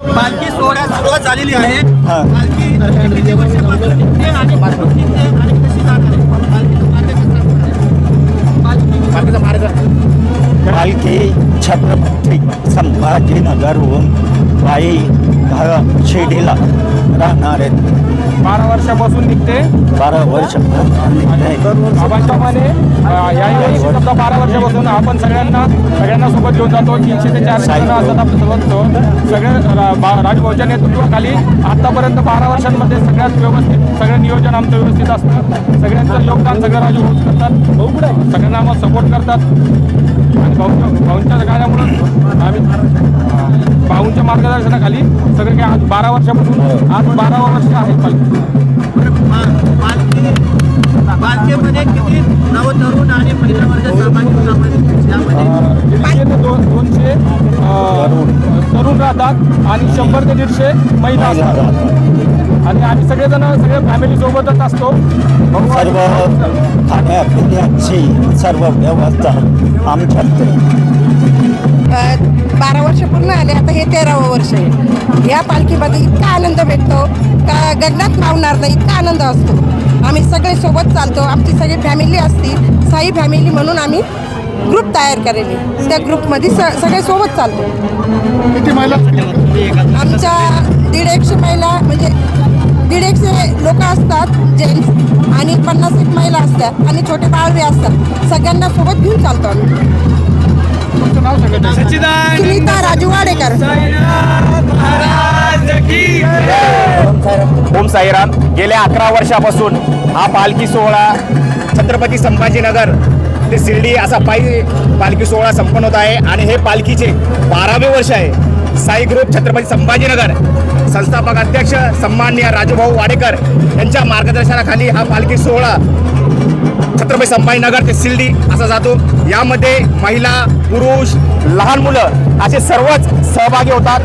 पालखी सोहळ्यास सुरुवात झालेली आहे हा. पालखी किती वर्षापासून निघते आणि कुठून निघते आणि कशी जाणार आहे? पालखीचं मार्ग कसा असणार आहे? पालखी- पालखीचा मार्ग पालखी छत्रपती संभाजीनगरहून पायी धा- शिर्डीला राहणार आहेत बारा वर्षापासून निघते. बारा वर्ष. आबांच्याप्रमाणे या वर्षी समजा बारा वर्षापासून आपण सगळ्यांना सगळ्यांना सोबत घेऊन जातो. तीनशे ते चारशे जण असतात आपल्यासोबत. सगळे रा- बा- राजभाऊच्या नेतृत्वाखाली आतापर्यंत बारा वर्षांमध्ये सगळ्यात व्यवस्थित सगळं नियोजन आमचं व्यवस्थित असतं. सगळ्यांचं योगदान सगळं राजू भाऊ करतात. सगळ्यांना आम्हाला सपोर्ट करतात. आणि भाऊच्या मार्गदर्शनाखाली सगळे काही आज बारा वर्षापासून आज बारावा वर्ष आहे पालखी. बरं, किती नवतरुण आणि महिला वर्ग दोनशे तरुण राहतात आणि शंभर ते दीडशे महिला असतात. आणि आम्ही सगळेजण सगळे फॅमिली सोबतच असतो. सर्व खाण्यापिण्याची सर्व व्यवस्था आमच्यात अ, बारा वर्ष पूर्ण आले आता हे तेरावं वर्ष आहे. या पालखीमध्ये इतका आनंद भेटतो का गगनात मावणार नाही इतका आनंद असतो. आम्ही सगळे सोबत चालतो आमची सगळी फॅमिली असती साई फॅमिली म्हणून आम्ही ग्रुप तयार करेली त्या ग्रुपमध्ये स सगळे सोबत चालतो. आमच्या दीड एकशे महिला म्हणजे दीड एकशे लोक असतात जेंट्स आणि पन्नास एक महिला असतात आणि छोटे बाळवे असतात. सगळ्यांना सोबत घेऊन चालतो आम्ही. सुनीता राजू वाडेकर ओम साईराम. गेल्या अकरा वर्षापासून हा पालखी सोहळा छत्रपती संभाजीनगर ते शिर्डी असा पायी पालखी सोहळा संपन्न होत आहे. आणि हे पालखीचे बारावे वर्ष आहे. साई ग्रुप छत्रपती संभाजीनगर. संस्थापक अध्यक्ष सन्माननीय राजूभाऊ वाडेकर यांच्या मार्गदर्शनाखाली हा पालखी सोहळा छत्रपती संभाजीनगर ते शिर्डी असा जातो. यामध्ये महिला पुरुष लहान मुलं असे सर्वच सहभागी होतात.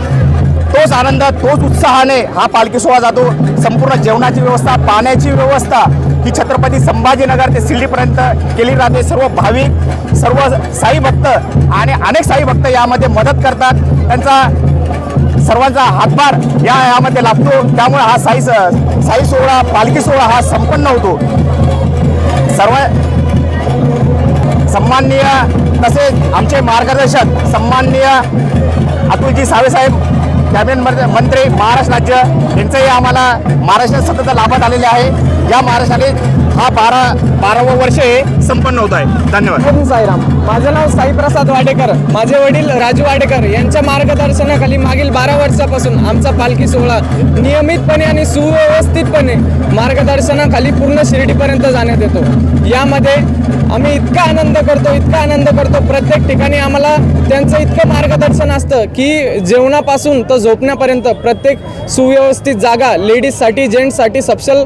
तोच आनंद तोच उत्साहाने हा पालखी सोहळा जातो. संपूर्ण जेवणाची व्यवस्था पाण्याची व्यवस्था ही छत्रपती संभाजीनगर ते शिर्डीपर्यंत केली जाते. सर्व भाविक सर्व साई भक्त आणि अनेक साई भक्त यामध्ये मदत करतात. त्यांचा सर्वांचा हातभार या यामध्ये लागतो. त्यामुळे हा साई स- साई सोहळा पालखी सोहळा हा संपन्न होतो. सर्व सन्माननीय तसेच आमचे मार्गदर्शक सन्माननीय अतुलजी साहेब कॅबिनेट मंत्री- मंत्री महाराष्ट्र राज्य यांचंही आम्हाला महाराष्ट्रात सतत लाभात आलेले आहे. या महाराष्ट्राने हा बारा बारावं वर्ष हे संपन्न होत आहे. धन्यवाद. साईराम माझं नाव साईप्रसाद वाडेकर माझे वडील राजू वाडेकर यांच्या मार्गदर्शनाखाली मागील बारा वर्षापासून आमचा पालखी सोहळा नियमितपणे आणि सुव्यवस्थितपणे मार्गदर्शनाखाली पूर्ण शिर्डीपर्यंत जाण्यात येतो. यामध्ये आम्ही इतका आनंद करतो इतका आनंद करतो. प्रत्येक ठिकाणी आम्हाला त्यांचं इतकं मार्गदर्शन असतं की जेवणापासून तर झोपण्यापर्यंत प्रत्येक सुव्यवस्थित जागा लेडीजसाठी जेंट्ससाठी सपशल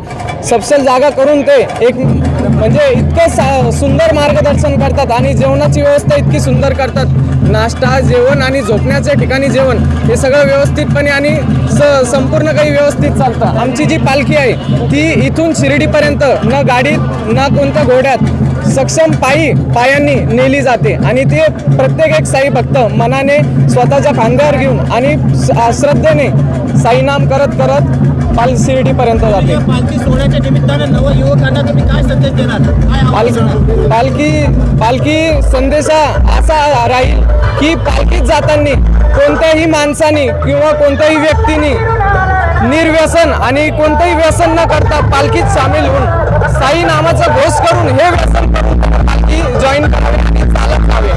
सपशल जागा करून ते एक म्हणजे इतकं सा सुंदर मार्गदर्शन करतात आणि जेवणाची व्यवस्था इतकी सुंदर करतात. नाश्ता जेवण आणि झोपण्याच्या ठिकाणी जेवण हे सगळं व्यवस्थितपणे आणि स संपूर्ण काही व्यवस्थित चालतं. आमची जी पालखी आहे ती इथून शिर्डीपर्यंत न गाडीत ना कोणत्या घोड्यात सक्षम पायी पायांनी नेली जाते आणि ते प्रत्येक एक साई भक्त मनाने स्वतःच्या खांद्यावर घेऊन आणि श्रद्धेने साईनाम करत करत पाल शिर्डीपर्यंत जाते. पालखी सोहळ्याच्या निमित्तानं नवयुवकांना तुम्ही काय संदेश देणार? पालखी पालखी संदेशा असा राहील की पालखीत जाताना कोणत्याही माणसानी किंवा कोणत्याही व्यक्तीनी निर्व्यसन आणि कोणतंही व्यसन न करता पालखीत सामील होऊन साई नामाचा घोष करून हे व्यसन करून पालखी जॉईन करावी आणि चालत जावे.